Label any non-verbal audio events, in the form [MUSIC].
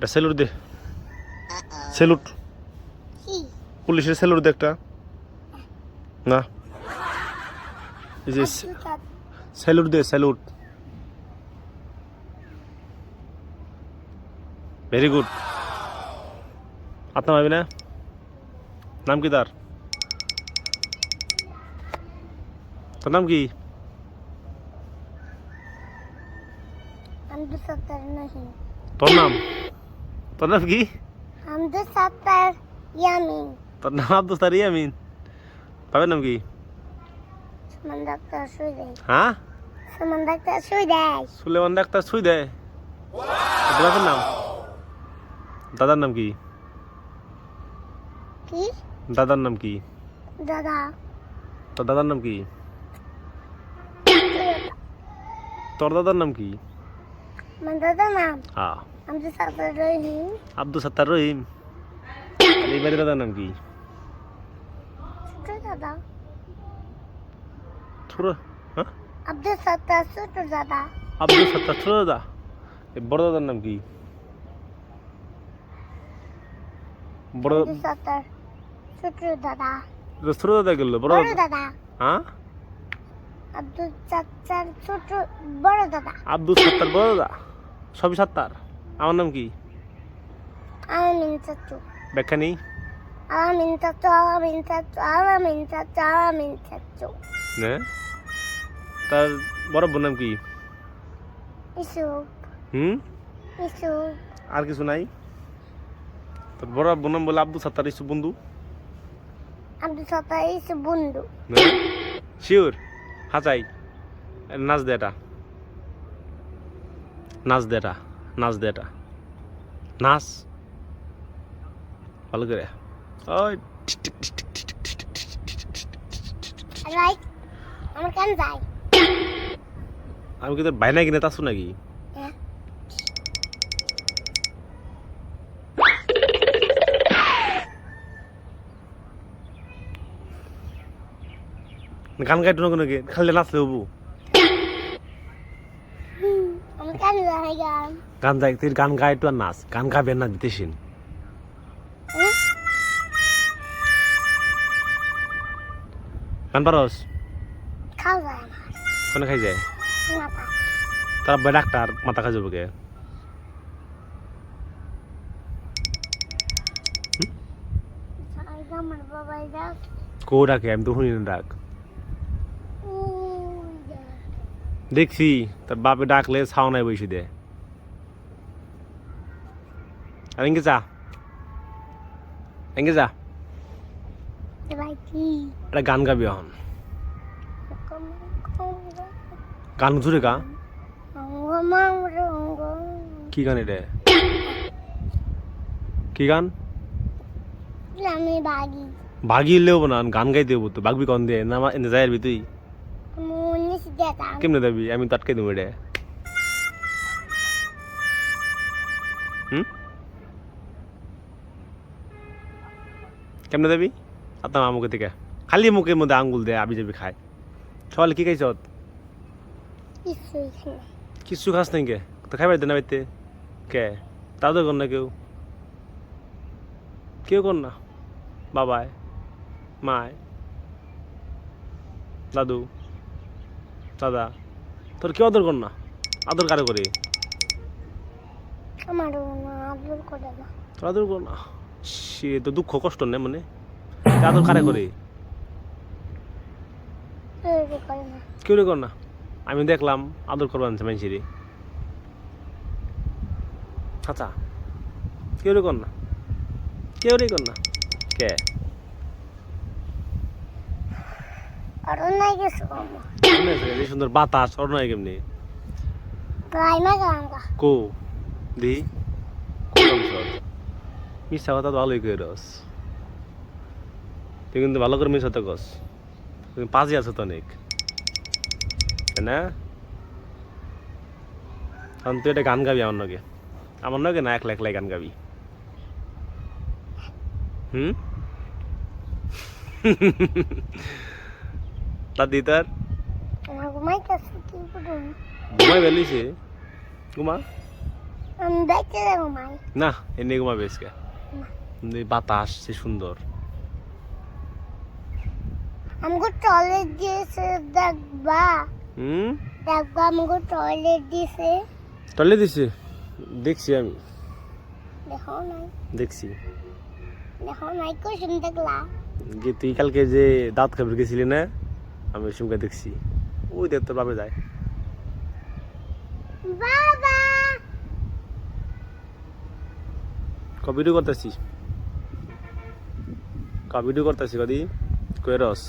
একটা সেলুট দে। সেলুট। পুলিশের সেলুট দে একটা। না। এই যে জুতা দে স্যালুট ভেরি গুড আপনার ভাবি না নাম কি তার? তোর নাম কি? তোর নাম? তোর নাম কি? আমদু সত্তার ইয়ামিন তোর নাম আব্দুল তার ইয়ামিন। পাবেন নাম কি? সুমন ডাক্তার শুই দেয় হ্যাঁ? সুমন ডাক্তার শুই দেয় সুলেমান ডাক্তার দেয় নাম? দাদার নাম কি? কি? দাদার নাম কি? দাদা। তোর দাদার নাম কি? [COUGHS] তোর দাদার নাম কি? আমার দাদা নাম। হ্যাঁ সত্তার আব্দুল সাত্তার রহিম। এই বাড়ির দাদার নাম কি? হ্যাঁ? আব্দুল সত্তার ছোট দাদা। আব্দুল সাত্তার ছোট দাদা? এই বড় দাদার নাম কি? বড় সত্তার ছোট দাদা। ছোট দাদা গেল বড় দাদা। হ্যাঁ? আব্দুল চাচার ছোট বড় দাদা। আব্দুল সাত্তার বড় দাদা? সবই সাত্তার? আমার নাম কি? আলামিন চাচু। ব্যাখ্যা নেই? আলামিন চাচু আলামিন চাচু আলামিন চাচু আলামিন চাচু। হ্যাঁ তার বড় বোন নাম কি? ইসুফ হুম? ইসুফ আর কিছু নাই? তোর বড় বোন নাম বলে আব্দুল সাত্তার ইসু বন্ধু। আব্দুল সত্তার ইসু বন্ধু। শিওর? হাজাই নাচ দে এটা। নাচ দে এটা। নাচ দে এটা। নাচ। ভালো করে। ওই আমি কি তোর বাইনা কিনে তাসু নাকি? হ্যাঁ। গান গাইতো না কোনো খালি নাচলে হবু আমার কেন যাই গান যাই তুই গান গাইতো আর নাচ। গান গাবে না দিতেছিন। গান পারস? কোনে খাই যায়? তার আব্বা ডাক্তার মাথা খাই যাব কে কো ডাকে। আমি তো শুনি না ডাক। দেখছি তার বাপে ডাকলে ছাওনায় বসে দে এঙ্গে যা ভাই কি একটা গান গাবি এখন গান জুড়ে গা কি গান এটা কি গান বাগি লেও না গান গাইতে হব তো বাগবি কন দে না এনে যাই তুই মনে কেমনে যাবি আমি তো আটকে দেবো এটা হুম কেমনে যাবি আপনার মুখে থেকে। খালি মুখের মধ্যে আঙ্গুল দে আবি যাবি খায়। সকালে কি খাইছ? কিছু খাস নাই কে? তো খাইবার দে না বাইতে কে? তাও তো কর না কেউ। কেউ কর না। বাবায় মায় দাদু দাদা তোর কেউ আদর কর না? আদর কারে করে? আদর করে না। আদর কর না। সে তো দুঃখ কষ্ট নেই মানে? আদর কারে করে? কেউ রে কর না? আমি দেখলাম আদর করব আনছে মানুষেরই আচ্ছা কেউ রে কর না? কেউ রে কর না? কে? সুন্দর বাতাস ওর কেমনি? কো? দি? কোন মিশা কথা ভালোই করে রস তুই কিন্তু ভালো করে মিশা তো কস। তুমি পাঁচই আছো তো অনেক। তাই না? কারণ তুই একটা গান গাবি আমার নগে আমার নগে না একলা একলাই গান গাবি। হুম? দাদি [LAUGHS] তার? ঘুমাই বেলিছে ঘুমা? না এনে ঘুমাবে বাতাস সে সুন্দর। আমাকে টয়লেট দিয়েছে দেখবা? হুম? দেখবা আমাকে টয়লেট দিয়েছে। টলে দিছে? দেখছি আমি। দেখো নাই। দেখছি। দেখো নাই কুসুম দেখলা যে তুই কালকে যে দাঁত খাবার গেছিলি না আমি সময় দেখছি। ওই দেখ তোর বাপে যায়। বাবা! ক ভিডিও করতেছিস ক ভিডিও করতেছি কদি রস